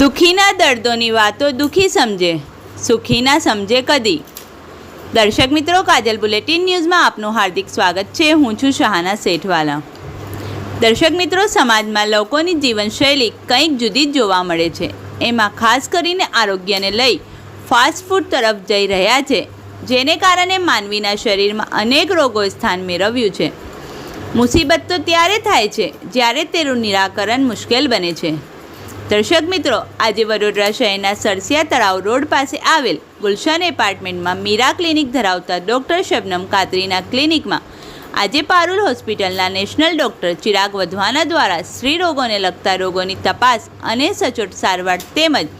દુઃખીના દર્દોની વાતો દુઃખી સમજે, સુખીના સમજે કદી. દર્શક મિત્રો, કાજલ બુલેટિન ન્યૂઝમાં આપનું હાર્દિક સ્વાગત છે. હું છું શહાના શેઠવાલા. દર્શક મિત્રો, સમાજમાં લોકોની જીવનશૈલી કંઈક જુદી જ જોવા મળે છે. એમાં ખાસ કરીને આરોગ્યને લઈ ફાસ્ટ ફૂડ તરફ જઈ રહ્યા છે, જેને કારણે માનવીના શરીરમાં અનેક રોગોએ સ્થાન મેળવ્યું છે. મુસીબત તો ત્યારે થાય છે, જ્યારે તેનું નિરાકરણ મુશ્કેલ બને છે. દર્શક મિત્રો, આજે વડોદરા શહેરના સરસિયા તળાવ રોડ પાસે આવેલ ગુલશન એપાર્ટમેન્ટમાં મીરા ક્લિનિક ધરાવતા ડૉક્ટર શબનમ કાતરીના ક્લિનિકમાં આજે પારુલ હોસ્પિટલના નેશનલ ડૉક્ટર ચિરાગ વધવાના દ્વારા સ્ત્રી રોગોને લગતા રોગોની તપાસ અને સચોટ સારવાર તેમજ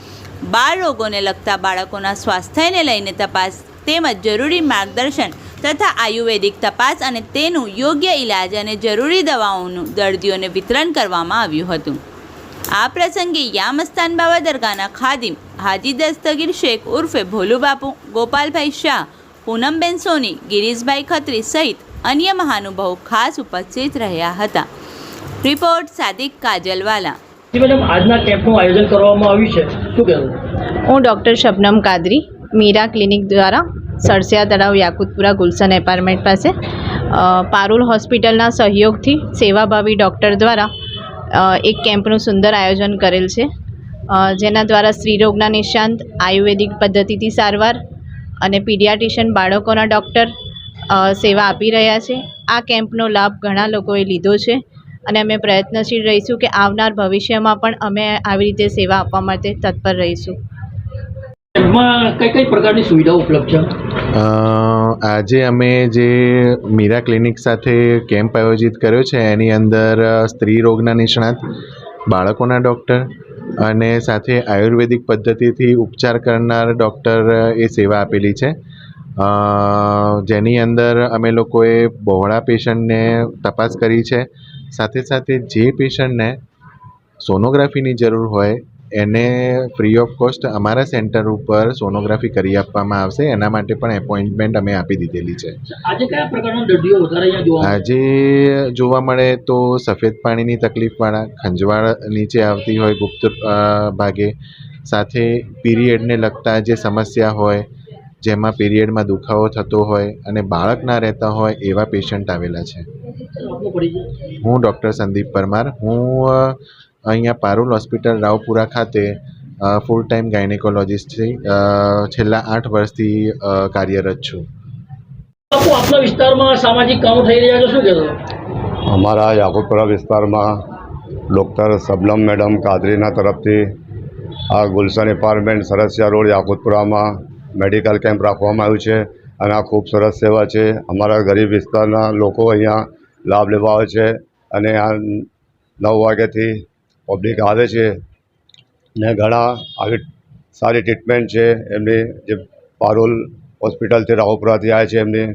બાળ રોગોને લગતા બાળકોના સ્વાસ્થ્યને લઈને તપાસ તેમજ જરૂરી માર્ગદર્શન તથા આયુર્વેદિક તપાસ અને તેનું યોગ્ય ઇલાજ અને જરૂરી દવાઓનું દર્દીઓને વિતરણ કરવામાં આવ્યું હતું. આ પ્રસંગે યામસ્તાન બાબા દરગાહના ખાદિમ હાજી દસ્તગીર શેખ ઉર્ફે ભોલુબાપુ ગોપાલભાઈ શાહ પૂનમબેન સોની ગિરીશભાઈ ખત્રી સહિત અન્ય મહાનુભાવો ખાસ ઉપસ્થિત રહ્યા હતા. રિપોર્ટ સાદિક કાજલવાલા. મેડમ આજના કેમ્પનું આયોજન કરવામાં આવ્યું છે. શું કહેવું? હું ડૉક્ટર શબનમ કાદરી મીરા ક્લિનિક દ્વારા સરસિયા તળાવ યાકુતપુરા ગુલશન એપાર્ટમેન્ટ પાસે પારુલ હોસ્પિટલના સહયોગથી સેવાભાવી ડૉક્ટર દ્વારા એક કેમ્પનું સુંદર આયોજન કરેલ છે. જેના દ્વારા સ્ત્રીરોગના નિષ્ણાંત, આયુર્વેદિક પદ્ધતિથી સારવાર અને પીડિયાટ્રિશિયન બાળકોના ડૉક્ટર સેવા આપી રહ્યા છે. આ કેમ્પનો લાભ ઘણા લોકોએ લીધો છે અને અમે પ્રયત્નશીલ રહીશું કે આવનાર ભવિષ્યમાં પણ અમે આવી રીતે સેવા આપવા માટે તત્પર રહીશું. કઈ કઈ પ્રકારની સુવિધાઓ ઉપલબ્ધ છે? આજે અમે જે મીરા ક્લિનિક સાથે કેમ્પ આયોજિત કર્યો છે, એની અંદર સ્ત્રી રોગના નિષ્ણાત બાળકોના ડૉક્ટર અને સાથે આયુર્વેદિક પદ્ધતિથી ઉપચાર કરનાર ડૉક્ટર એ સેવા આપેલી છે. જેની અંદર અમે લોકોએ બહોળા પેશન્ટને તપાસ કરી છે. સાથે સાથે જે પેશન્ટને સોનોગ્રાફીની જરૂર હોય એને ફ્રી ઓફ કોસ્ટ અમારા સેન્ટર ઉપર સોનોગ્રાફી કરી આપવામાં આવશે. એના માટે પણ એપોઇન્ટમેન્ટ અમે આપી દીધેલી છે. આજે કયા પ્રકારના દર્દીઓ વધારે જોવા આજે જોવા મળે તો સફેદ પાણીની તકલીફવાળા ખંજવાળ નીચે આવતી હોય ગુપ્ત ભાગે. સાથે પીરિયડને લગતા જે સમસ્યા હોય જેમાં પીરિયડમાં દુખાવો થતો હોય અને બાળક ના રહેતા હોય એવા પેશન્ટ આવેલા છે. હું ડૉક્ટર સંદીપ પરમાર. હું અહીંયા પારુલ હોસ્પિટલ રાવપુરા ખાતે ફૂલ ટાઈમ ગાયનેકોલોજીસ્ટ છે છેલ્લા આઠ વર્ષથી કાર્યરત છું. આપના વિસ્તારમાં સામાજિક કામો થઈ રહ્યા છે શું કહેશો? અમારા યાકુતપુરા વિસ્તારમાં ડૉક્ટર સબલમ મેડમ કાદરીના તરફથી આ ગુલશન એપાર્ટમેન્ટ સરસિયા રોડ યાકુતપુરામાં મેડિકલ કેમ્પ રાખવામાં આવ્યું છે અને આ ખૂબ સરસ સેવા છે. અમારા ગરીબ વિસ્તારના લોકો અહીંયા લાભ લેવા આવે છે અને આ નવ વાગ્યાથી પબ્લિક આવે છે ને ઘણા આવી સારી ટ્રીટમેન્ટ છે. એમની જે પારુલ હોસ્પિટલથી રાવપુરાથી આવે છે એમની.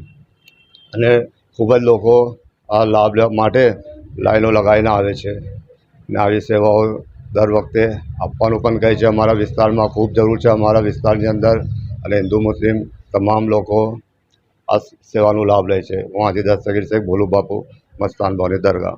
અને ખૂબ જ લોકો આ લાભ માટે લાઈનો લગાવીને આવે છે. ને આવી સેવાઓ દર વખતે આપવાનું પણ કહે છે, અમારા વિસ્તારમાં ખૂબ જરૂર છે. અમારા વિસ્તારની અંદર અને હિન્દુ, મુસ્લિમ તમામ લોકો આ સેવાનો લાભ લે છે. હું હાજી દસ્તગીર શેખ ભોલુ બાપુ મસ્તાન ભવાની દરગાહ.